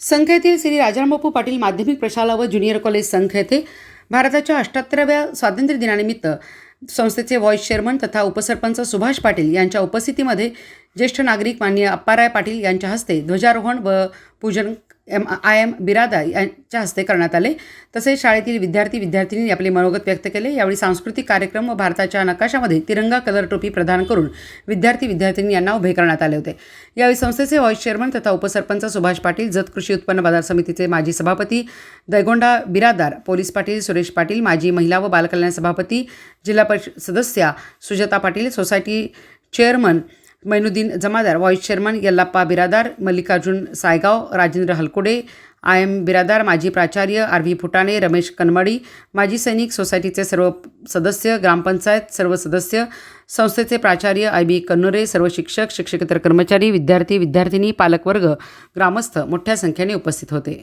संख येथील श्री राजारामबापू पाटील माध्यमिक प्रशाला व ज्युनियर कॉलेज संख येथे भारताच्या अठ्याहत्तराव्या स्वातंत्र्य दिनानिमित्त संस्थेचे व्हॉइस चेअरमन तथा उपसरपंच सुभाष पाटील यांच्या उपस्थितीमध्ये ज्येष्ठ नागरिक माननीय अप्पाराय पाटील यांच्या हस्ते ध्वजारोहण व पूजन एम आय एम बिरादा यांच्या हस्ते करण्यात आले. तसेच शाळेतील विद्यार्थी विद्यार्थिनींनी आपले मनोगत व्यक्त केले. यावेळी सांस्कृतिक कार्यक्रम व भारताच्या नकाशामध्ये तिरंगा कलर टोपी प्रदान करून विद्यार्थी विद्यार्थिनी यांना उभे करण्यात आले होते. यावेळी संस्थेचे व्हाईस चेअरमन तथा उपसरपंच सुभाष पाटील जत कृषी उत्पन्न बाजार समितीचे माजी सभापती दैगोंडा बिरादार पोलीस पाटील सुरेश पाटील माजी महिला व बालकल्याण सभापती जिल्हा परिषद सदस्या Sujata Patil society chairman Mainuddin Jamadar vice chairman Yallappa Biradar Mallikarjun Saygaon Rajendra Halkude I M Biradar माजी प्राचार्य आर व्ही फुटाणे रमेश कनमडी माजी सैनिक सोसायटीचे सर्व सदस्य ग्रामपंचायत सर्व सदस्य संस्थेचे प्राचार्य आय बी कन्नुरे सर्व शिक्षक शिक्षकेतर कर्मचारी विद्यार्थी विद्यार्थिनी पालकवर्ग ग्रामस्थ मोठ्या संख्येने उपस्थित होते.